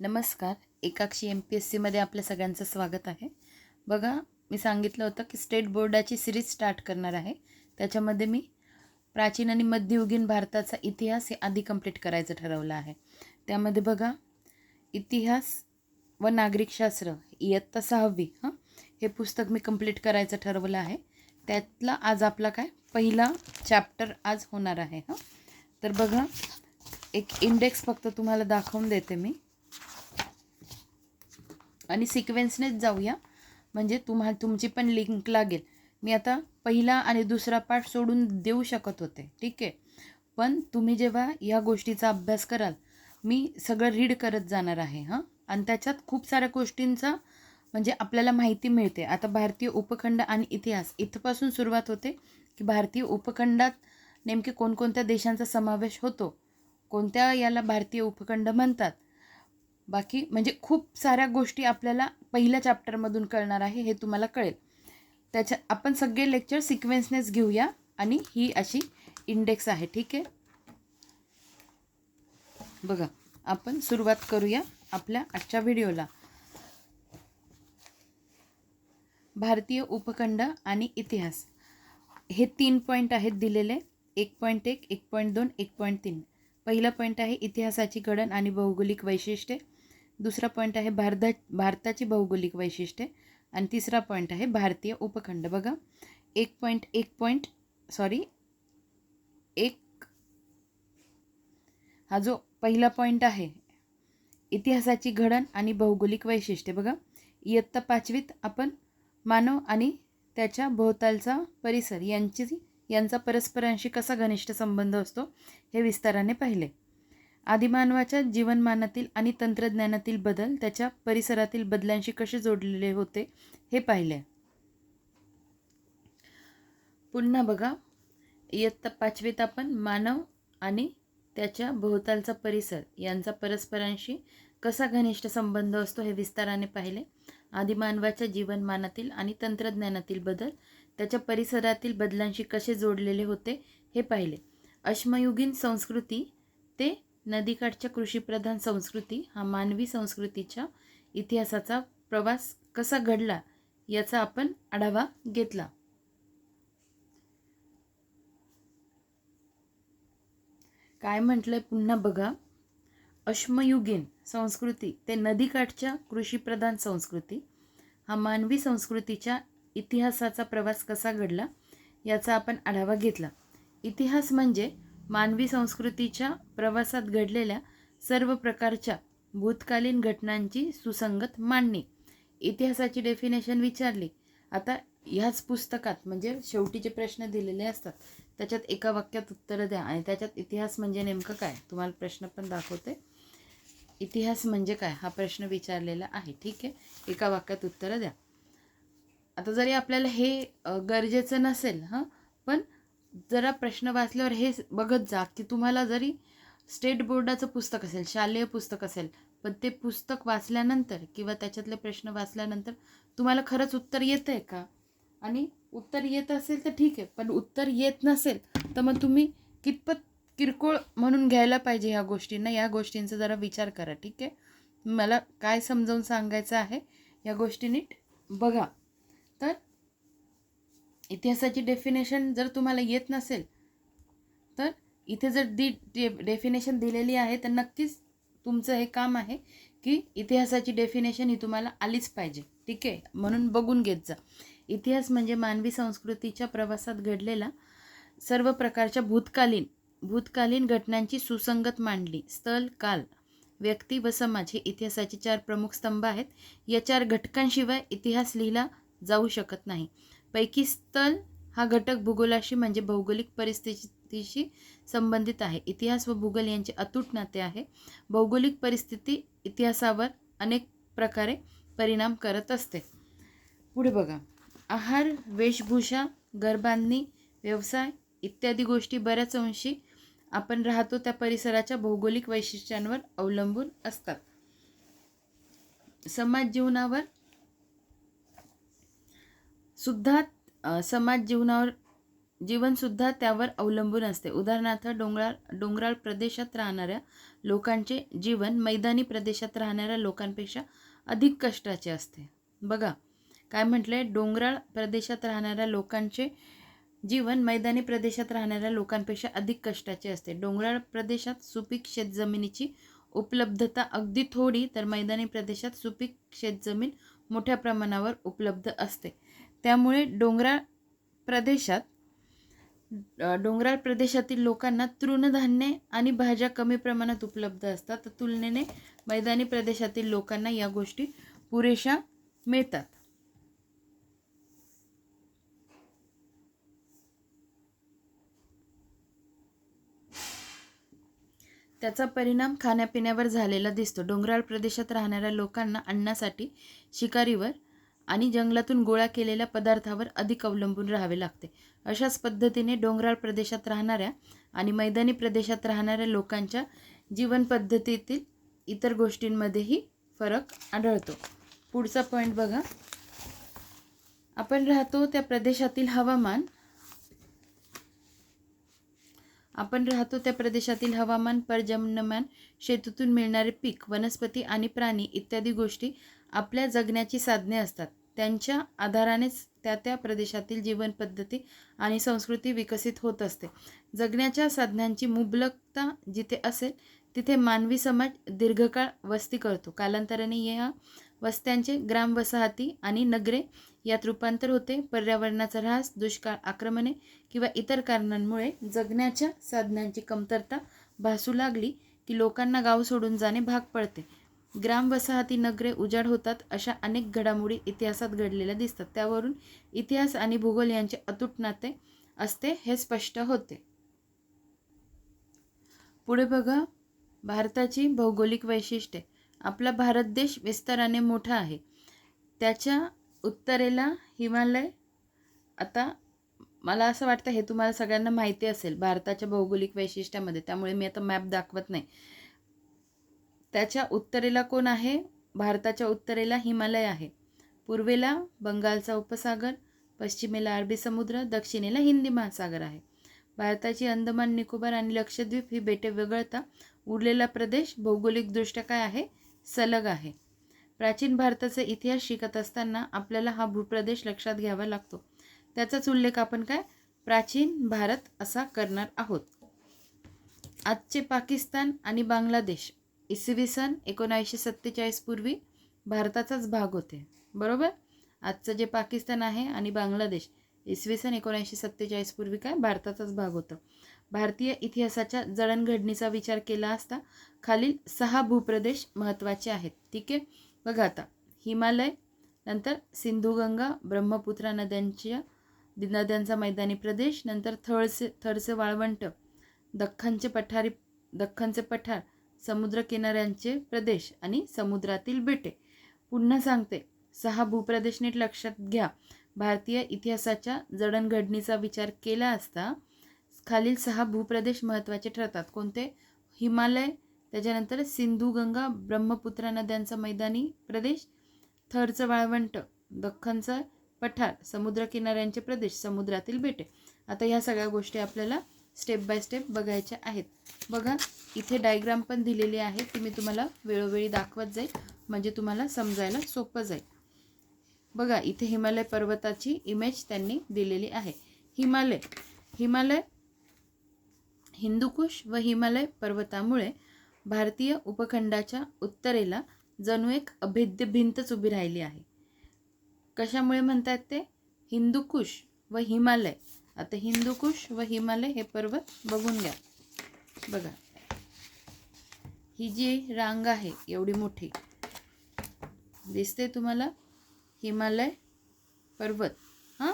नमस्कार एकाक्षी M P S सीमध्ये आपल्या सगळ्यांचं स्वागत आहे. बघा मी सांगितलं होतं की स्टेट बोर्डाची सिरीज स्टार्ट करणार आहे. त्याच्यामध्ये मी प्राचीन आणि मध्ययुगीन भारताचा इतिहास हे आधी कंप्लीट करायचं ठरवलं आहे. त्यामध्ये बघा इतिहास व नागरिकशास्त्र इयत्ता सहावी हां? हे पुस्तक मी कंप्लीट करायचं ठरवलं आहे. त्यातला आज आपला काय? पहिला चॅप्टर आज होणार आहे हां? तर बघा एक इंडेक्स फक्त तुम्हाला दाखवून देते मी. आणि सिक्वेन्सनेच जाऊया. म्हणजे तुम्हा तुमची पण लिंक लागेल. मी आता पहिला आणि दुसरा पार्ट सोडून देऊ शकत होते. ठीक आहे? पण तुम्ही जेव्हा या गोष्टीचा अभ्यास कराल मी सगळं रीड करत जाणार आहे हां? आणि त्याच्यात खूप साऱ्या गोष्टींचा म्हणजे आपल्याला माहिती मिळते. आता भारतीय उपखंड आणि इतिहास इथपासून सुरुवात होते की भारतीय उपखंडात नेमके कोणकोणत्या देशांचा समावेश होतो? कोणत्या याला भारतीय उपखंड म्हणतात? बाकी म्हणजे खूप साऱ्या गोष्टी आपल्याला पहिल्या चॅप्टरमधून कळणार आहे हे तुम्हाला कळेल. त्याच्या आपण सगळे लेक्चर सिक्वेन्सनेच घेऊया आणि ही अशी इंडेक्स आहे ठीक आहे? बघा आपण सुरुवात करूया आपल्या आजच्या व्हिडिओला भारतीय उपखंड आणि इतिहास. हे तीन पॉईंट आहेत दिलेले. एक पॉईंट एक एक पॉईंट दोन एक पॉईंट तीन. पहिला पॉईंट आहे इतिहासाची घडण आणि भौगोलिक वैशिष्ट्ये. दुसरा पॉईंट आहे भारता भारताची भौगोलिक वैशिष्ट्ये. आणि तिसरा पॉईंट आहे भारतीय उपखंड. बघा एक पॉईंट एक पॉईंट सॉरी एक हा जो पहिला पॉईंट आहे इतिहासाची घडण आणि भौगोलिक वैशिष्ट्ये. बघा इयत्ता पाचवीत आपण मानव आणि त्याच्या भोवतालचा परिसर यांची यांचा परस्परांशी कसा घनिष्ठ संबंध असतो हे विस्ताराने पाहिले. आदिमानवाच्या जीवनमानातील आणि तंत्रज्ञानातील बदल त्याच्या परिसरातील बदलांशी कसे जोडलेले होते हे पाहिले पुन्हा बघा इयत्ता पाचवीत आपण मानव आणि त्याच्या भोवतालचा परिसर यांचा परस्परांशी कसा घनिष्ठ संबंध असतो हे विस्ताराने पाहिले. आदिमानवाच्या जीवनमानातील आणि तंत्रज्ञानातील बदल त्याच्या परिसरातील बदलांशी कसे जोडलेले होते हे पाहिले. अश्मयुगीन संस्कृती ते नदीकाठच्या कृषीप्रधान संस्कृती हा मानवी संस्कृतीच्या इतिहासाचा प्रवास कसा घडला याचा आपण आढावा घेतला. काय म्हटलंय पुन्हा बघा. अश्मयुगीन संस्कृती ते नदीकाठच्या कृषीप्रधान संस्कृती हा मानवी संस्कृतीच्या इतिहासाचा प्रवास कसा घडला याचा आपण आढावा घेतला. इतिहास म्हणजे मानवी संस्कृतीच्या प्रवासात घडलेल्या सर्व प्रकारच्या भूतकालीन घटनांची सुसंगत मांडणी. इतिहासाची डेफिनेशन विचारली. आता ह्याच पुस्तकात म्हणजे शेवटीचे प्रश्न दिलेले असतात त्याच्यात एका वाक्यात उत्तरं द्या आणि त्याच्यात इतिहास म्हणजे नेमकं काय? तुम्हाला प्रश्न पण दाखवते. इतिहास म्हणजे काय? हा प्रश्न विचारलेला आहे. ठीक आहे? एका वाक्यात उत्तरं द्या. आता जरी आपल्याला हे गरजेचं नसेल हां पण जरा प्रश्न वाचल्यावर हे बघत जा की तुम्हाला जरी स्टेट बोर्डाचं पुस्तक असेल शालेय पुस्तक असेल पण ते पुस्तक वाचल्यानंतर किंवा त्याच्यातले प्रश्न वाचल्यानंतर तुम्हाला खरंच उत्तर येतं आहे का? आणि उत्तर येत असेल तर ठीक आहे पण उत्तर येत नसेल तर मग तुम्ही कितपत किरकोळ म्हणून घ्यायला पाहिजे ह्या गोष्टींना? या गोष्टींचा जरा विचार करा ठीक आहे? मला काय समजावून सांगायचं आहे या गोष्टी नीट बघा. तर इतिहासाची डेफिनेशन जर तुम्हाला येत नसेल तर इथे जर दी डे डेफिनेशन दिलेली आहे तर नक्कीच तुमचं हे काम आहे की इतिहासाची डेफिनेशन ही तुम्हाला आलीच पाहिजे. ठीक आहे? म्हणून बघून घेत जा. इतिहास म्हणजे मानवी संस्कृतीच्या प्रवासात घडलेला सर्व प्रकारच्या भूतकालीन भूतकालीन घटनांची सुसंगत मांडली. स्थल काल व्यक्ती व समाज हे इतिहासाचे चार प्रमुख स्तंभ आहेत. या चार घटकांशिवाय इतिहास लिहिला जाऊ शकत नाही. पैकी स्थल हा घटक भूगोलाशी म्हणजे भौगोलिक परिस्थितीशी संबंधित आहे. इतिहास व भूगोल यांचे अतूट नाते आहे. भौगोलिक परिस्थिती इतिहासावर अनेक प्रकारे परिणाम करत असते. पुढे बघा. आहार वेशभूषा घरबांधणी व्यवसाय इत्यादी गोष्टी बऱ्याच अंशी आपण राहतो त्या परिसराच्या भौगोलिक वैशिष्ट्यांवर अवलंबून असतात. समाज जीवनावर सुद्धा समाज जीवनावर जीवनसुद्धा त्यावर अवलंबून असते. उदाहरणार्थ डोंगराळ डोंगराळ प्रदेशात राहणाऱ्या लोकांचे जीवन मैदानी प्रदेशात राहणाऱ्या लोकांपेक्षा अधिक कष्टाचे असते. बघा काय म्हटलंय? डोंगराळ प्रदेशात राहणाऱ्या लोकांचे जीवन मैदानी प्रदेशात राहणाऱ्या लोकांपेक्षा अधिक कष्टाचे असते. डोंगराळ प्रदेशात सुपीक शेतजमिनीची उपलब्धता अगदी थोडी तर मैदानी प्रदेशात सुपीक शेतजमीन मोठ्या प्रमाणावर उपलब्ध असते. त्यामुळे डोंगराळ प्रदेशात डोंगराळ प्रदेशातील लोकांना तृणधान्ये आणि भाज्या कमी प्रमाणात उपलब्ध असतात. तर तुलनेने मैदानी प्रदेशातील लोकांना या गोष्टी पुरेशा मिळतात. त्याचा परिणाम खाण्यापिण्यावर झालेला दिसतो. डोंगराळ प्रदेशात राहणाऱ्या लोकांना अन्नासाठी शिकारीवर आणि जंगलातून गोळा केलेल्या पदार्थावर अधिक अवलंबून राहावे लागते. अशाच पद्धतीने डोंगराळ प्रदेशात राहणाऱ्या आणि मैदानी प्रदेशात राहणाऱ्या लोकांच्या जीवनपद्धतीतील इतर गोष्टींमध्येही फरक आढळतो. पुढचा पॉईंट बघा. आपण राहतो त्या प्रदेशातील हवामान. आपण राहतो त्या प्रदेशातील हवामान पर्जन्यमान शेतीतून मिळणारे पीक वनस्पती आणि प्राणी इत्यादी गोष्टी आपल्या जगण्याची साधने असतात. त्यांच्या आधारानेच त्या त्या प्रदेशातील जीवनपद्धती आणि संस्कृती विकसित होत असते. जगण्याच्या साधनांची मुबलकता जिथे असेल तिथे मानवी समाज दीर्घकाळ वस्ती करतो. कालांतराने या वस्त्यांचे ग्रामवसाहती आणि नगरे यात रूपांतर होते. पर्यावरणाचा ऱ्हास दुष्काळ आक्रमणे किंवा इतर कारणांमुळे जगण्याच्या साधनांची कमतरता भासू लागली की लोकांना गाव सोडून जाणे भाग पडते. ग्रामवसाहती नगरे उजाड होतात अशा अनेक घडामोडी इतिहासात घडलेल्या दिसतात. त्यावरून इतिहास आणि भूगोल यांचे अतूट नाते असते हे स्पष्ट होते. पुढे बघा भारताची भौगोलिक वैशिष्ट्ये. आपला भारत देश विस्ताराने मोठा आहे. त्याच्या उत्तरेला हिमालय. आता मला असं वाटतं हे तुम्हाला सगळ्यांना माहिती असेल भारताच्या भौगोलिक वैशिष्ट्यामध्ये. त्यामुळे मी आता मॅप दाखवत नाही. त्याच्या उत्तरेला कोण आहे? भारताच्या उत्तरेला हिमालय आहे. पूर्वेला बंगालचा उपसागर पश्चिमेला अरबी समुद्र दक्षिणेला हिंदी महासागर आहे. भारताची अंदमान निकोबार आणि लक्षद्वीप ही बेटे वगळता उरलेला प्रदेश भौगोलिकदृष्ट्या काय आहे? सलग आहे. प्राचीन भारताचा इतिहास शिकत असताना आपल्याला हा भूप्रदेश लक्षात घ्यावा लागतो. त्याचाच उल्लेख आपण काय? प्राचीन भारत असा करणार आहोत. आजचे पाकिस्तान आणि बांगलादेश. इसवी सन एकोणावीसशे सत्तेचाळीस पूर्वी भारताचाच भाग होते. बरोबर? आजचं जे पाकिस्तान आहे आणि बांगलादेश इसवी सन एकोणीसशे सत्तेचाळीस पूर्वी काय? भारताचाच भाग होतं. भारतीय इतिहासाच्या जडणघडणीचा विचार केला असता खालील सहा भूप्रदेश महत्त्वाचे आहेत. ठीक आहे? बघा आता. हिमालय नंतर सिंधुगंगा ब्रह्मपुत्रा नद्यांच्या नद्यांचा मैदानी प्रदेश नंतर थळसे थरचे वाळवंट दख्खनचे पठारी दख्खनचे पठार समुद्रकिनाऱ्यांचे प्रदेश आणि समुद्रातील बेटे. पुन्हा सांगते सहा भूप्रदेश नीट लक्षात घ्या. भारतीय इतिहासाच्या जडणघडणीचा विचार केला असता खालील सहा भूप्रदेश महत्त्वाचे ठरतात. कोणते? हिमालय त्याच्यानंतर सिंधुगंगा ब्रह्मपुत्रा नद्यांचा मैदानी प्रदेश थरचं वाळवंट दख्खनचा पठार समुद्रकिनाऱ्यांचे प्रदेश समुद्रातील बेटे. आता ह्या सगळ्या गोष्टी आपल्याला स्टेप बाय स्टेप बघायच्या आहेत. बघा इथे डायग्राम पण दिलेली आहे ती मी तुम्हाला वेळोवेळी दाखवत जाईल. म्हणजे तुम्हाला समजायला सोपं जाईल. बघा इथे हिमालय पर्वताची इमेज त्यांनी दिलेली आहे. हिमालय हिमालय हिंदुकुश व हिमालय पर्वतामुळे भारतीय उपखंडाच्या उत्तरेला जणू एक अभेद्य भिंतच उभी राहिली आहे. कशामुळे म्हणतात ते? हिंदुकुश व हिमालय. आता हिंदुकुश व हिमालय हे पर्वत बघून घ्या. बघा. ही जी रांग आहे एवढी मोठी दिसते तुम्हाला? हिमालय पर्वत हां?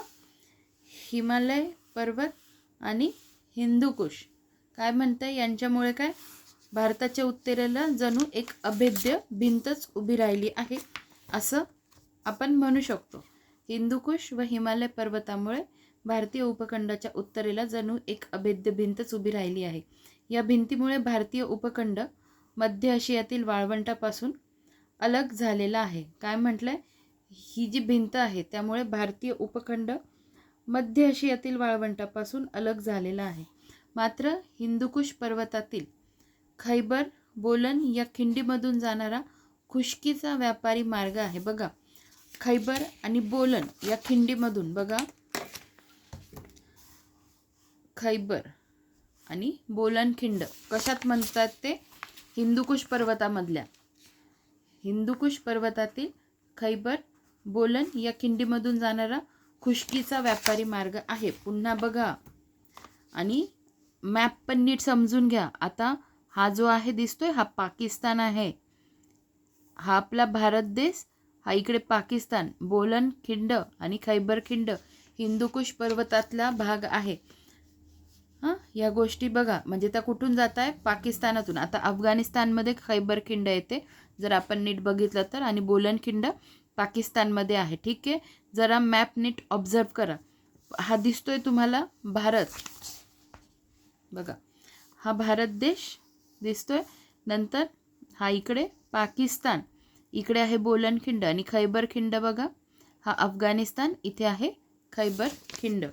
हिमालय पर्वत आणि हिंदुकुश. काय म्हणतं यांच्यामुळे काय? भारताच्या उत्तरेला जणू एक अभेद्य भिंतच उभी राहिली आहे असं आपण म्हणू शकतो. हिंदुकुश व हिमालय पर्वतामुळे भारतीय उपखंडाच्या उत्तरेला जणू एक अभेद्य भिंतच उभी राहिली आहे. या भिंतीमुळे भारतीय उपखंड मध्य आशियातील वाळवंटापासून अलग झालेला आहे. काय म्हटलंय? ही जी भिंत आहे त्यामुळे भारतीय उपखंड मध्य आशियातील वाळवंटापासून अलग झालेला आहे. मात्र हिंदुकुश पर्वतातील खैबर बोलन या खिंडीमधून जाणारा खुशकीचा व्यापारी मार्ग आहे. बघा खैबर आणि बोलन या खिंडीमधून बघा. खैबर आणि बोलन खिंड कशात म्हणतात ते? हिंदुकुश पर्वतामधल्या. हिंदुकुश पर्वतातील खैबर बोलन या खिंडीमधून जाणारा खुशकीचा व्यापारी मार्ग आहे. पुन्हा बघा. आणि मॅप पण नीट समजून घ्या. आता हा जो आहे दिसतोय हा पाकिस्तान आहे. हा आपला भारत देश हा इकडे पाकिस्तान. बोलन खिंड आणि खैबर खिंड हिंदुकुश पर्वतातला भाग आहे. हां या गोष्टी बघा. म्हणजे त्या कुठून जात आहे पाकिस्तानातून. आता अफगाणिस्तानमध्ये खैबर खिंड येते. जर आपण नीट बघितलं तर. आणि बोलन खिंड पाकिस्तानमध्ये आहे. ठीक आहे? जरा मॅप नीट ऑब्झर्व करा. हा दिसतोय तुम्हाला भारत. बघा. हा भारत देश दिसतोय. नंतर हा इकडे पाकिस्तान. इकडे आहे बोलन खिंड आणि खैबर खिंड बघा. हा अफगाणिस्तान. इथे आहे खैबर खिंड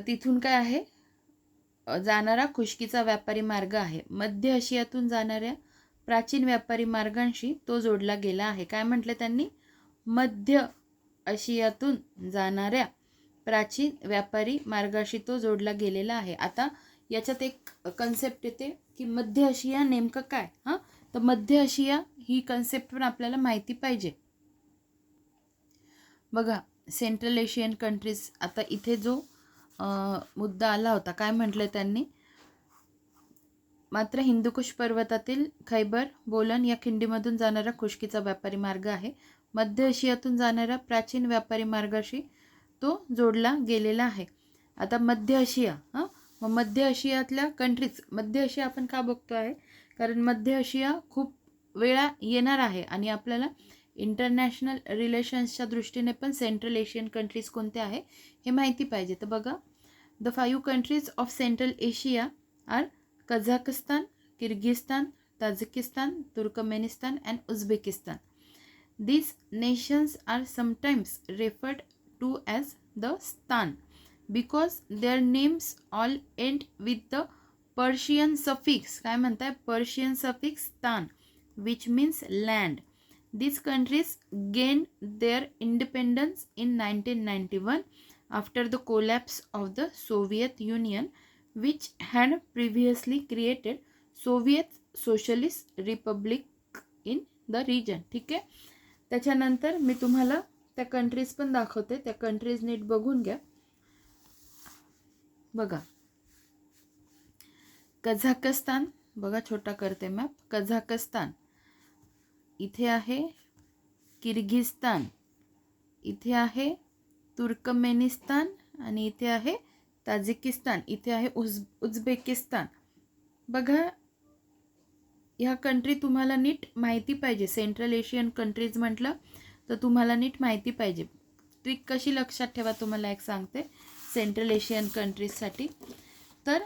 तर तिथून काय आहे? जाणारा खुशकीचा व्यापारी मार्ग आहे. मध्य आशियातून जाणाऱ्या प्राचीन व्यापारी मार्गांशी तो जोडला गेला आहे. काय म्हटलं त्यांनी? मध्य आशियातून जाणाऱ्या प्राचीन व्यापारी मार्गाशी तो जोडला गेलेला आहे. आता याच्यात एक कन्सेप्ट येते की मध्य आशिया नेमकं काय? हां? तर मध्य आशिया ही कन्सेप्ट पण आपल्याला माहिती पाहिजे. बघा सेंट्रल एशियन कंट्रीज आता इथे जो मुद्दा आला होता. काय म्हटलं त्यांनी? मात्र हिंदुकुश पर्वतातील खैबर बोलन या खिंडीमधून जाणारा खुशकीचा व्यापारी मार्ग आहे. मध्य आशियातून जाणाऱ्या प्राचीन व्यापारी मार्गाशी तो जोडला गेलेला आहे. आता मध्य आशिया हां? मग मध्य आशियातल्या कंट्रीज मध्य आशिया आपण का बघतो आहे? कारण मध्य आशिया खूप वेळा येणार आहे आणि आपल्याला इंटरनॅशनल रिलेशन्सच्या दृष्टीने पण सेंट्रल एशियन कंट्रीज कोणत्या आहे हे माहिती पाहिजे. तर बघा The five countries of central Asia are Kazakhstan Kyrgyzstan Tajikistan Turkmenistan and Uzbekistan These nations are sometimes referred to as the Stan because their names all end with the Persian suffix काय म्हणताय Persian suffix Stan which means land. These countries gained their independence in 1991 after the collapse of the Soviet Union which had previously created Soviet Socialist Republic in the region. ठीक आहे त्याच्यानंतर मी तुम्हाला त्या countries पण दाखवते त्या कंट्रीज नीट बघून घ्या बघा कझाकस्तान बघा छोटा करते मॅप कझाकस्तान इथे आहे किर्गिस्तान इथे आहे तुर्कमेनिस्तान आणि इथे आहे ताजिकिस्तान इथे आहे उझ उझबेकिस्तान. बघा ह्या कंट्री तुम्हाला नीट माहिती पाहिजे. सेंट्रल एशियन कंट्रीज म्हटलं तर तुम्हाला नीट माहिती पाहिजे. ट्रिक कशी लक्षात ठेवा तुम्हाला एक सांगते. सेंट्रल एशियन कंट्रीजसाठी तर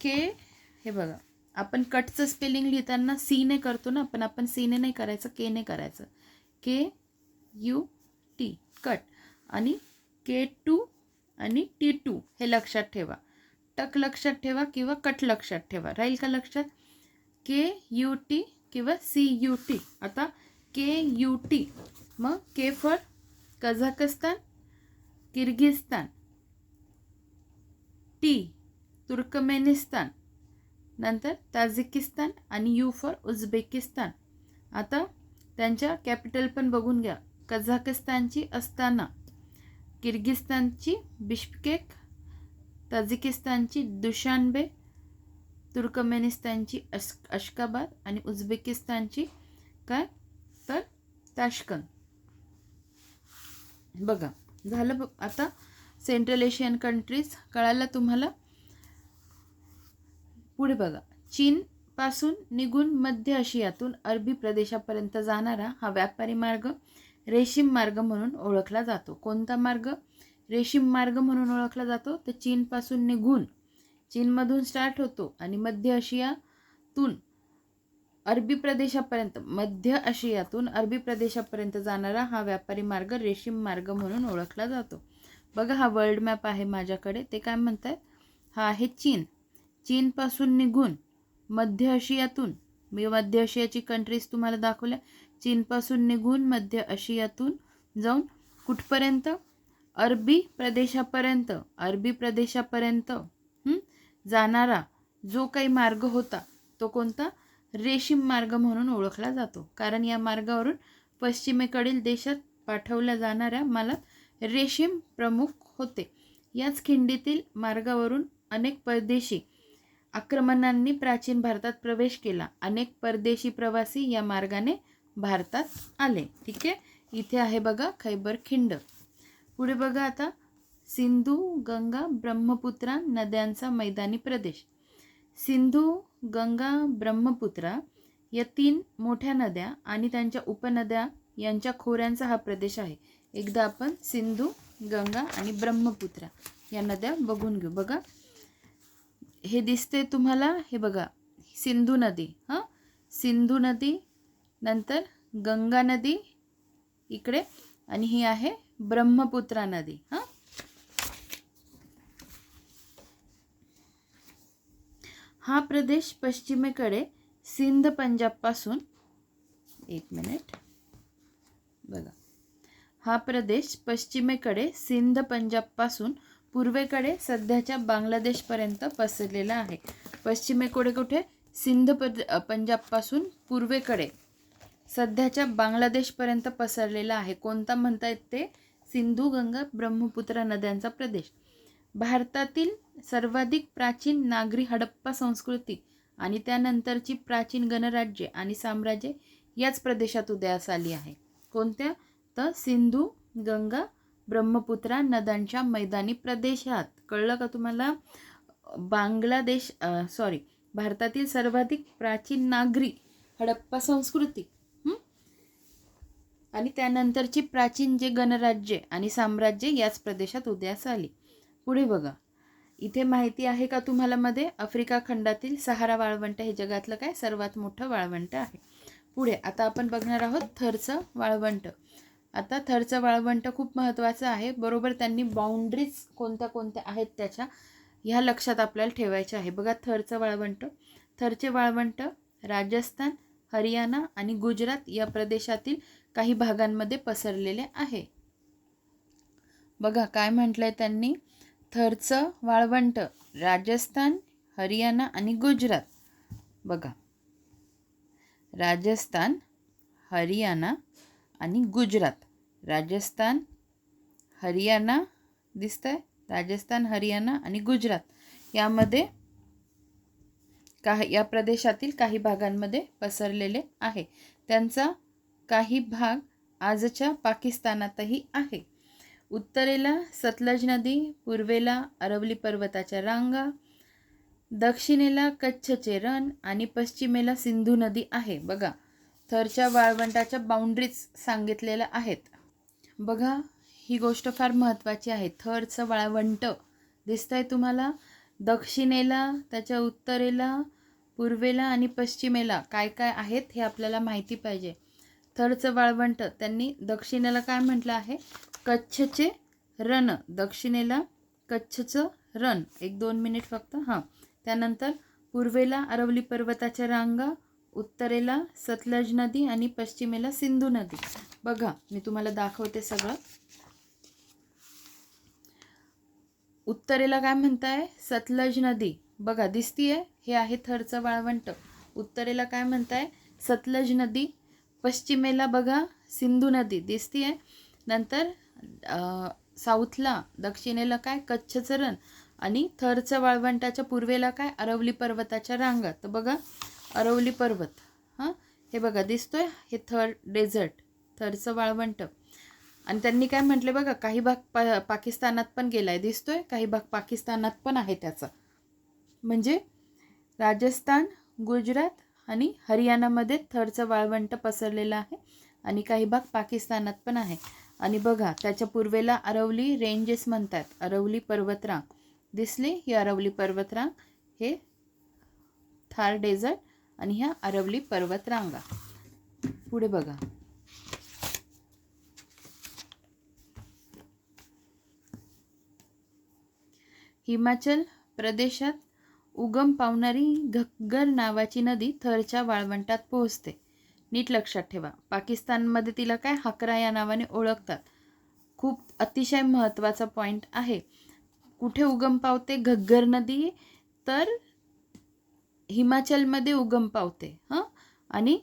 के हे बघा. आपण कटचं स्पेलिंग लिहिताना सीने करतो ना पण आपण सीने नाही करायचं केने करायचं. के यू टी कट आणि के टू आणि टी टू हे लक्षात ठेवा. टक लक्षात ठेवा किंवा कट लक्षात ठेवा. राहील का लक्षात? के यू टी किंवा सी यू टी आता के यू टी मग K for Kazakhstan Kyrgyzstan T Turkmenistan नंतर ताजिकिस्तान आणि यू फॉर उझबेकिस्तान. आता त्यांच्या कॅपिटल पण बघून घ्या. कझाकिस्तानची अस्ताना किर्गिस्तानची बिश्केक ताजिकिस्तानची दुशानबे तुर्कमेनिस्तानची अश अश्काबाद आणि उझबेकिस्तानची काय? तर ताशकन बघा झालं बघ आता सेंट्रल एशियन कंट्रीज कळायला तुम्हाला? पुढे बघा चीनपासून निघून मध्य आशियातून अरबी प्रदेशापर्यंत जाणारा हा व्यापारी मार्ग रेशीम मार्ग म्हणून ओळखला जातो. कोणता मार्ग? रेशीम मार्ग म्हणून ओळखला जातो. तर चीनपासून निघून चीनमधून स्टार्ट होतो आणि मध्य आशियातून अरबी प्रदेशापर्यंत मध्य आशियातून अरबी प्रदेशापर्यंत जाणारा हा व्यापारी मार्ग रेशीम मार्ग म्हणून ओळखला जातो. बघा हा वर्ल्ड मॅप आहे माझ्याकडे. ते काय म्हणतात हा आहे चीन. चीनपासून निघून मध्य आशियातून मी मध्य आशियाची कंट्रीज तुम्हाला दाखवल्या. चीनपासून निघून मध्य आशियातून जाऊन कुठपर्यंत? अरबी प्रदेशापर्यंत. अरबी प्रदेशापर्यंत जाणारा जो काही मार्ग होता तो कोणता? रेशीम मार्ग म्हणून ओळखला जातो. कारण या मार्गावरून पश्चिमेकडील देशात पाठवल्या जाणाऱ्या मालात रेशीम प्रमुख होते. याच खिंडीतील मार्गावरून अनेक परदेशी आक्रमणांनी प्राचीन भारतात प्रवेश केला. अनेक परदेशी प्रवासी या मार्गाने भारतात आले. ठीक आहे? इथे आहे बघा खैबर खिंड. पुढे बघा आता. सिंधू गंगा ब्रह्मपुत्रा नद्यांचा मैदानी प्रदेश. सिंधू गंगा ब्रह्मपुत्रा या तीन मोठ्या नद्या आणि त्यांच्या उपनद्या यांच्या खोऱ्यांचा हा प्रदेश आहे. एकदा आपण सिंधू गंगा आणि ब्रह्मपुत्रा या नद्या बघून घेऊ. बघा. हे दिसते तुम्हाला? हे बघा. सिंधू नदी. हां? सिंधू नदी नंतर गंगा नदी इकडे आणि ही आहे ब्रह्मपुत्रा नदी हां? हा प्रदेश पश्चिमेकडे सिंध पंजाबपासून एक मिनिट बघा. हा प्रदेश पश्चिमेकडे सिंध पंजाबपासून पूर्वेकडे सध्याच्या बांगलादेशपर्यंत पसरलेला आहे. पश्चिमेकडे कुठे? सिंध पंजाबपासून पूर्वेकडे. सध्याच्या बांगलादेशपर्यंत पसरलेला आहे. कोणता म्हणता येत ते? सिंधू गंगा ब्रह्मपुत्रा नद्यांचा प्रदेश. भारतातील सर्वाधिक प्राचीन नागरी हडप्पा संस्कृती आणि त्यानंतरची प्राचीन गणराज्ये आणि साम्राज्ये याच प्रदेशात उदयास आली आहे. कोणत्या? तर सिंधू गंगा ब्रह्मपुत्रा नद्यांच्या मैदानी प्रदेशात. कळलं का तुम्हाला? बांगलादेश सॉरी भारतातील सर्वाधिक प्राचीन नागरी हडप्पा संस्कृती आणि त्यानंतरची प्राचीन जे गणराज्य आणि साम्राज्य याच प्रदेशात उदयास आली. पुढे बघा. इथे माहिती आहे का तुम्हाला मध्ये? आफ्रिका खंडातील सहारा वाळवंट हे जगातलं काय? सर्वात मोठं वाळवंट आहे. पुढे आता आपण बघणार आहोत थरचं वाळवंट. आता थरचं वाळवंट खूप महत्त्वाचं आहे. बरोबर त्यांनी बाउंड्रीज कोणत्या कोणत्या आहेत त्याच्या ह्या लक्षात आपल्याला ठेवायच्या आहे. बघा थरचं वाळवंट. थरचे वाळवंट राजस्थान हरियाणा आणि गुजरात या प्रदेशातील काही भागांमध्ये पसरलेले आहे. बघा काय म्हटलंय त्यांनी? थरचं वाळवंट राजस्थान हरियाणा आणि गुजरात. बघा. राजस्थान हरियाणा आणि गुजरात. राजस्थान हरियाणा दिसतंय. राजस्थान हरियाणा आणि गुजरात. यामध्ये काही या प्रदेशातील काही भागांमध्ये पसरलेले आहे. त्यांचा काही भाग आजच्या पाकिस्तानातही आहे. उत्तरेला सतलज नदी पूर्वेला अरवली पर्वताच्या रांगा दक्षिणेला कच्छचे रण आणि पश्चिमेला सिंधू नदी आहे. बघा थरच्या वाळवंटाच्या बाउंड्रीज सांगितलेल्या आहेत. बघा ही गोष्ट फार महत्त्वाची आहे. थरचं वाळवंट दिसतंय तुम्हाला? दक्षिणेला त्याच्या उत्तरेला पूर्वेला आणि पश्चिमेला काय काय आहेत हे आपल्याला माहिती पाहिजे. थरचं वाळवंट त्यांनी दक्षिणेला काय म्हटलं आहे? कच्छचे रण. दक्षिणेला कच्छचं रण. एक दोन मिनिट फक्त हां. त्यानंतर पूर्वेला अरवली पर्वताच्या रांगा उत्तरेला सतलज नदी आणि पश्चिमेला सिंधू नदी. बघा मी तुम्हाला दाखवते सगळं. उत्तरेला काय म्हणताय? सतलज नदी. बघा दिसतीये? हे आहे थरचं वाळवंट उत्तरेला काय म्हणताय? सतलज नदी. पश्चिमेला बघा सिंधू नदी दिसतीये. नंतर साऊथला दक्षिणेला काय? कच्छचं रण आणि थरचं वाळवंटाच्या पूर्वेला काय? अरवली पर्वताच्या रांगा. तर बघा अरवली पर्वत हां? हे बघा दिसतोय? हे थर डेझर्ट थरचं वाळवंट. आणि त्यांनी काय म्हटले बघा काही भाग पा पाकिस्तानात पण गेला आहे दिसतोय? काही भाग पाकिस्तानात पण आहे त्याचा. म्हणजे राजस्थान गुजरात आणि हरियाणामध्ये थरचं वाळवंट पसरलेलं आहे आणि काही भाग पाकिस्तानात पण आहे. आणि बघा त्याच्या पूर्वेला अरवली रेंजेस म्हणतात. अरवली पर्वतरांग. दिसली ही अरवली पर्वतरांग? हे थार डेझर्ट आणि ह्या अरवली पर्वतरांगा. पुढे बघा. हिमाचल प्रदेशात उगम पावणारी घग्गर नावाची नदी थरच्या वाळवंटात पोहोचते. नीट लक्षात ठेवा. पाकिस्तानमध्ये तिला काय हकरा या नावाने ओळखतात? खूप अतिशय महत्त्वाचा पॉईंट आहे. कुठे उगम पावते घग्गर नदी? तर हिमाचलमध्ये उगम पावते हां? आणि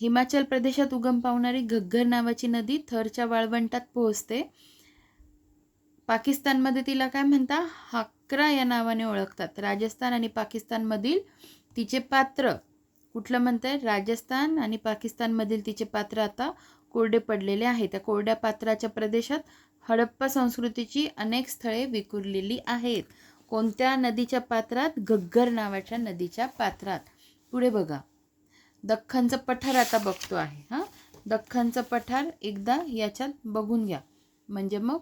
हिमाचल प्रदेशात उगम पावणारी घग्गर नावाची नदी थरच्या वाळवंटात पोहोचते. पाकिस्तानमध्ये तिला काय म्हणता? इकरा या नावाने ओळखतात. राजस्थान आणि पाकिस्तानमधील तिचे पात्र कुठलं म्हणताय? राजस्थान आणि पाकिस्तानमधील तिचे पात्र आता कोरडे पडलेले आहे त्या कोरड्या पात्राच्या प्रदेशात हडप्पा संस्कृतीची अनेक स्थळे विखुरलेली आहेत. कोणत्या नदीच्या पात्रात? घग्गर नावाच्या नदीच्या पात्रात. पुढे बघा. दख्खनचं पठार आता बघतो आहे हां? दख्खनचं पठार एकदा याच्यात बघून घ्या. म्हणजे मग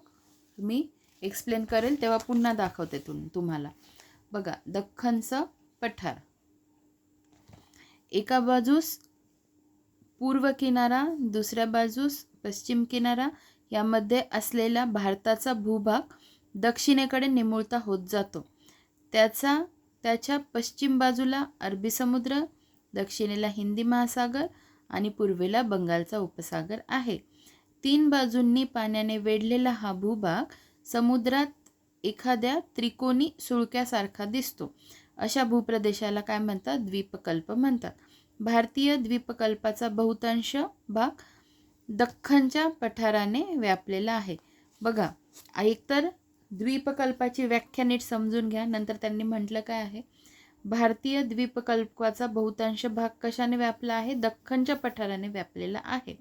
मी एक्सप्लेन करेल तेव्हा पुन्हा दाखवते तुम तुम्हाला. बघा दख्खनचं पठार. एका बाजूस पूर्व किनारा दुसऱ्या बाजूस पश्चिम किनारा यामध्ये असलेला भारताचा भूभाग दक्षिणेकडे निमुळता होत जातो. त्याचा त्याच्या पश्चिम बाजूला अरबी समुद्र दक्षिणेला हिंदी महासागर आणि पूर्वेला बंगालचा उपसागर आहे. तीन बाजूंनी पाण्याने वेढलेला हा भूभाग समुद्रात एखाद्या त्रिकोणी सुळक्यासारखा दिसतो. अशा भूप्रदेशाला काय म्हणतात? द्वीपकल्प म्हणतात. भारतीय द्वीपकल्पाचा बहुतांश भाग दख्खनच्या पठाराने व्यापलेला आहे. बघा एकतर द्वीपकल्पाची व्याख्या नीट समजून घ्या. नंतर त्यांनी म्हटलं काय आहे? भारतीय द्वीपकल्पाचा बहुतांश भाग कशाने व्यापला आहे? दख्खनच्या पठाराने व्यापलेला आहे.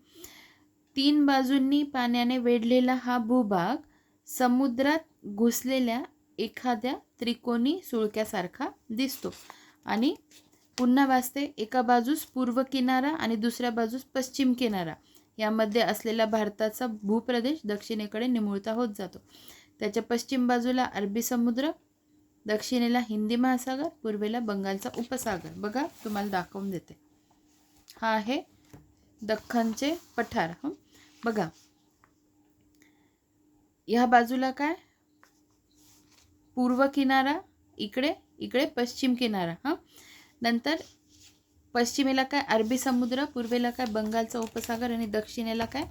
तीन बाजूंनी पाण्याने वेढलेला हा भूभाग समुद्रात घुसलेल्या एखाद्या त्रिकोणी सुळक्यासारखा दिसतो. आणि पुन्हा वाचते एका बाजूस पूर्व किनारा आणि दुसऱ्या बाजूस पश्चिम किनारा. यामध्ये असलेला भारताचा भूप्रदेश दक्षिणेकडे निमुळता होत जातो. त्याच्या पश्चिम बाजूला अरबी समुद्र दक्षिणेला हिंदी महासागर पूर्वेला बंगालचा उपसागर. बघा तुम्हाला दाखवून देते. हा आहे दख्खनचे पठार. हं? बघा ह्या बाजूला काय? पूर्व किनारा इकडे इकडे पश्चिम किनारा हां? नंतर पश्चिमेला काय? अरबी समुद्र पूर्वेला काय? बंगालचा उपसागर आणि दक्षिणेला काय?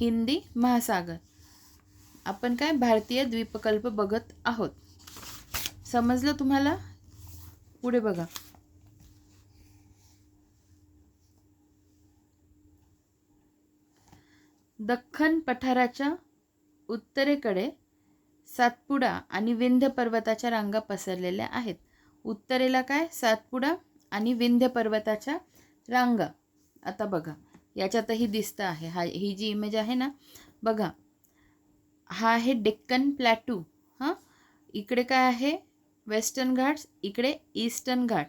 हिंदी महासागर. आपण काय? भारतीय द्वीपकल्प बघत आहोत. समजलं तुम्हाला? पुढे बघा. दख्खन पठाराच्या उत्तरेकडे सातपुडा आणि विंध्य पर्वताच्या रांगा पसरलेल्या आहेत. उत्तरेला काय? सातपुडा आणि विंध्य पर्वताच्या रांगा. आता बघा याच्यातही दिसतं आहे. हा ही जी इमेज आहे ना बघा. हा आहे डेक्कन प्लॅटू. हां? इकडे काय आहे? वेस्टर्न घाट्स इकडे ईस्टर्न घाट.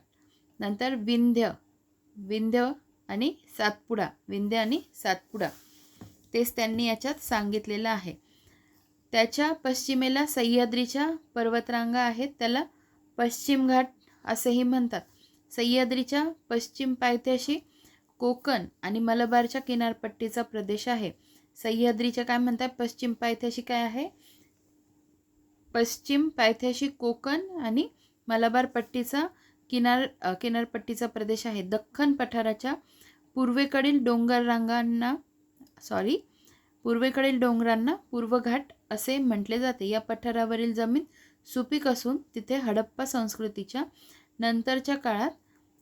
नंतर विंध्य विंध्य आणि सातपुडा विंध्य आणि सातपुडा. तेच त्यांनी याच्यात सांगितलेलं आहे. त्याच्या पश्चिमेला सह्याद्रीच्या पर्वतरांगा आहेत. त्याला पश्चिम घाट असेही म्हणतात. सह्याद्रीच्या पश्चिम पायथ्याशी कोकण आणि मलबारच्या किनारपट्टीचा प्रदेश आहे. सह्याद्रीच्या काय म्हणतात? पश्चिम पायथ्याशी काय आहे? पश्चिम पायथ्याशी कोकण आणि मलबार पट्टीचा किनार किनारपट्टीचा प्रदेश आहे. दख्खन पठाराच्या पूर्वेकडील डोंगर रांगांना सॉरी पूर्वेकडील डोंगरांना पूर्वघाट असे म्हटले जाते. या पठारावरील जमीन सुपीक असून तिथे हडप्पा संस्कृतीच्या नंतरच्या काळात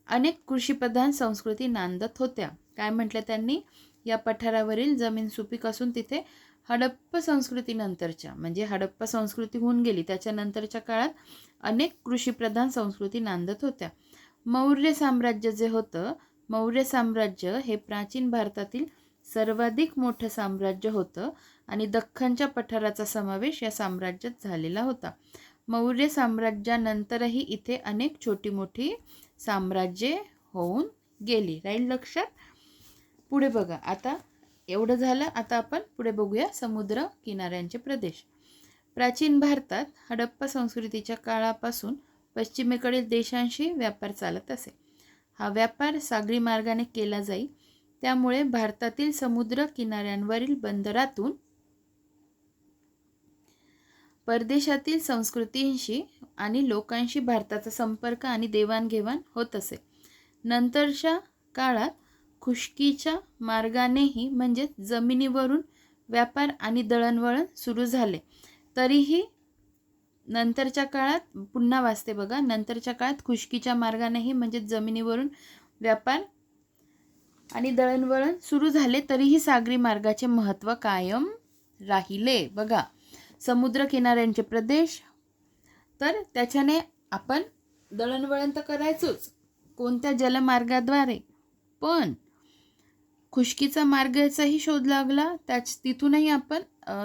अनेक कृषीप्रधान संस्कृती नांदत होत्या. काय म्हटलं त्यांनी? या पठारावरील जमीन सुपीक असून तिथे हडप्पा संस्कृतीनंतरच्या म्हणजे हडप्पा संस्कृती होऊन गेली. त्याच्यानंतरच्या काळात अनेक कृषीप्रधान संस्कृती नांदत होत्या. मौर्य साम्राज्य जे होतं मौर्य साम्राज्य हे प्राचीन भारतातील सर्वाधिक मोठं साम्राज्य होतं. आणि दख्खनच्या पठाराचा समावेश या साम्राज्यात झालेला होता. मौर्य साम्राज्यानंतरही इथे अनेक छोटी मोठी साम्राज्ये होऊन गेली. राहील लक्षात? पुढे बघा. आता एवढं झालं आता आपण पुढे बघूया समुद्र किनाऱ्यांचे प्रदेश. प्राचीन भारतात हडप्पा संस्कृतीच्या काळापासून पश्चिमेकडील देशांशी व्यापार चालत असे. हा व्यापार सागरी मार्गाने केला जाई त्यामुळे भारतातील समुद्र किनाऱ्यांवरील बंदरातून परदेशातील संस्कृतींशी आणि लोकांशी भारताचा संपर्क आणि देवाणघेवाण होत असे. नंतरच्या काळात खुशकीच्या मार्गानेही म्हणजे जमिनीवरून व्यापार आणि दळणवळण सुरू झाले. तरीही नंतरच्या काळात पुन्हा वाचते बघा नंतरच्या काळात खुशकीच्या मार्गानेही म्हणजे जमिनीवरून व्यापार आणि दळणवळण सुरू झाले. तरीही सागरी मार्गाचे महत्त्व कायम राहिले बघा. समुद्र किनाऱ्यांचे प्रदेश. तर त्याच्याने आपण दळणवळण तर करायचोच कोणत्या जलमार्गाद्वारे? पण खुशकीचा मार्गाचाही शोध लागला त्याच तिथूनही आपण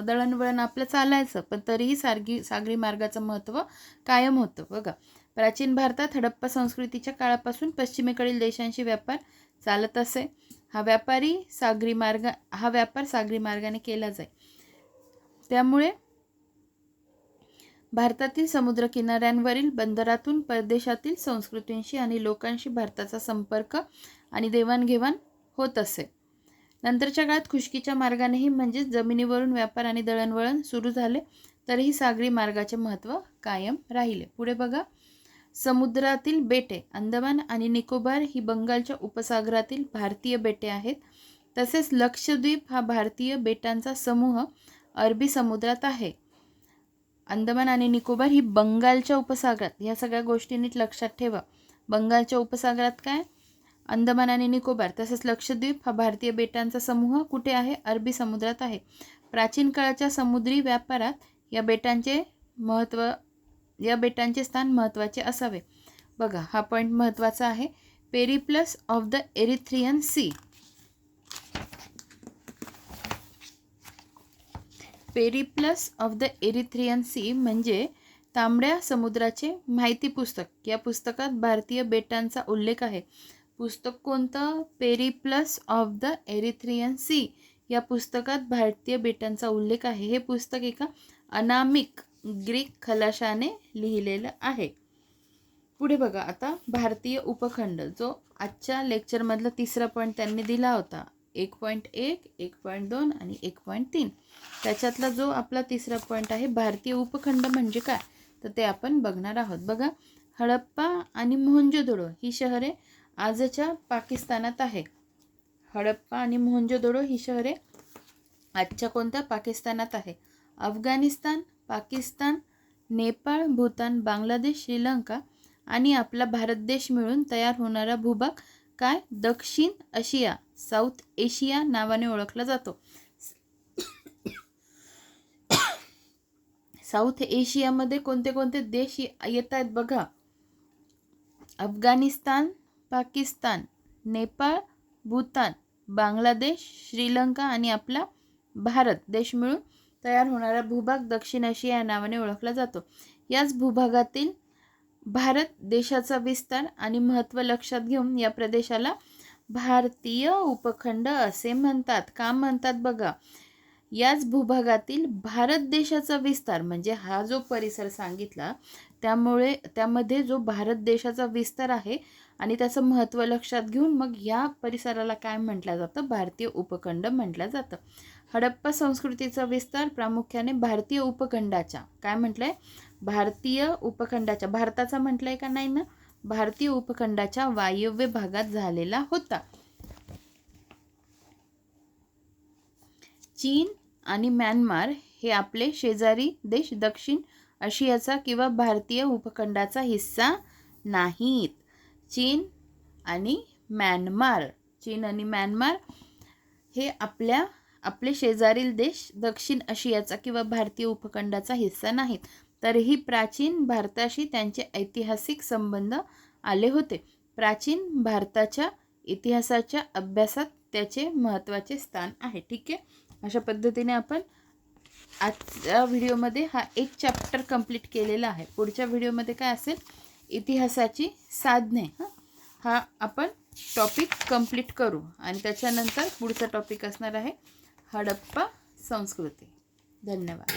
दळणवळण आपलं चालायचं पण तरीही सारगी सागरी मार्गाचं महत्त्व कायम होतं. बघा प्राचीन भारतात हडप्पा संस्कृतीच्या काळापासून पश्चिमेकडील देशांशी व्यापार चालत असे. हा व्यापारी सागरी मार्ग हा व्यापार सागरी मार्गाने केला जाई त्यामुळे भारतातील समुद्रकिनाऱ्यांवरील बंदरातून परदेशातील संस्कृतींशी आणि लोकांशी भारताचा संपर्क आणि देवाणघेवाण होत असे. नंतरच्या काळात खुशकीच्या मार्गानेही म्हणजेच जमिनीवरून व्यापार आणि दळणवळण सुरू झाले तरीही सागरी मार्गाचे महत्त्व कायम राहिले. पुढे बघा. समुद्रातील बेटे अंदमान आणि निकोबार ही बंगालच्या उपसागरातील भारतीय बेटे आहेत. तसेच लक्षद्वीप हा भारतीय बेटांचा समूह अरबी समुद्रात आहे. अंदमान आणि निकोबार ही बंगालच्या उपसागरात ह्या सगळ्या गोष्टी नीट लक्षात ठेवा. बंगालच्या उपसागरात काय? अंदमान आणि निकोबार तसेच लक्षद्वीप हा भारतीय बेटांचा समूह कुठे आहे? अरबी समुद्रात आहे. प्राचीन काळाच्या समुद्री व्यापारात या बेटांचे महत्त्व या बेटांचे स्थान महत्त्वाचे असावे. बघा हा पॉईंट महत्त्वाचा आहे. Periplus of the Erythraean Sea. Periplus of the Erythraean Sea म्हणजे तांबड्या समुद्राचे माहिती पुस्तक. या पुस्तकात भारतीय बेटांचा उल्लेख आहे. पुस्तक कोणतं? Periplus of the Erythraean Sea. या पुस्तकात भारतीय बेटांचा उल्लेख आहे. हे पुस्तक एका अनामिक ग्रीक खलाशाने लिहिलेलं आहे. पुढे बघा. आता भारतीय उपखंड जो आजच्या लेक्चरमधला तिसरा पॉईंट त्यांनी दिला होता. एक पॉईंट एक एक पॉईंट दोन आणि एक पॉईंट तीन. त्याच्यातला जो आपला तिसरा पॉईंट आहे भारतीय उपखंड म्हणजे काय? तर ते आपण बघणार आहोत. बघा हडप्पा आणि मोहंजोदडो ही शहरे आजच्या पाकिस्तानात आहे. हडप्पा आणि मोहंजोदडो ही शहरे आजच्या कोणत्या पाकिस्तानात आहे? अफगाणिस्तान पाकिस्तान नेपाळ भूतान बांगलादेश श्रीलंका आणि आपला भारत देश मिळून तयार होणारा भूभाग काय? दक्षिण आशिया. साऊथ एशिया नावाने ओळखला जातो. साऊथ एशियामध्ये कोणते कोणते देश येत आहेत बघा. अफगाणिस्तान पाकिस्तान नेपाळ भूतान बांगलादेश श्रीलंका आणि आपला भारत देश मिळून तयार होणारा भूभाग दक्षिण आशिया या नावाने ओळखला जातो. याच भूभागातील भारत देशाचा विस्तार आणि महत्त्व लक्षात घेऊन या प्रदेशाला भारतीय उपखंड असे म्हणतात. का म्हणतात बघा? याच भूभागातील भारत देशाचा विस्तार म्हणजे हा जो परिसर सांगितला त्यामुळे त्यामध्ये जो भारत देशाचा विस्तार आहे आणि त्याचं महत्त्व लक्षात घेऊन मग या परिसराला काय म्हटलं जातं? भारतीय उपखंड म्हटलं जातं. हडप्पा संस्कृतीचा विस्तार प्रामुख्याने भारतीय उपखंडाच्या. काय म्हटलं आहे भारतीय उपखंडाच्या. भारताचा म्हटलं आहे का नाही ना भारतीय उपखंडाच्या वायव्य भागात झालेला होता. चीन आणि म्यानमार हे आपले शेजारी देश दक्षिण आशियाचा किंवा भारतीय उपखंडाचा हिस्सा नाहीत. चीन आणि म्यानमार चीन आणि म्यानमार हे आपल्या आपले शेजारील देश दक्षिण आशियाचा किंवा भारतीय उपखंडाचा हिस्सा नाहीत. तरीही प्राचीन भारताशी त्यांचे ऐतिहासिक संबंध आले होते. प्राचीन भारताच्या इतिहासाच्या अभ्यासात त्याचे महत्त्वाचे स्थान आहे. ठीक आहे? अशा पद्धतीने आपण आजच्या व्हिडिओमध्ये हा एक चॅप्टर कंप्लीट केलेला आहे. पुढच्या व्हिडिओमध्ये काय असेल? इतिहासाची साधने. हां? हा आपण टॉपिक कंप्लीट करू. आणि त्याच्यानंतर पुढचा टॉपिक असणार आहे हडप्पा संस्कृती. धन्यवाद.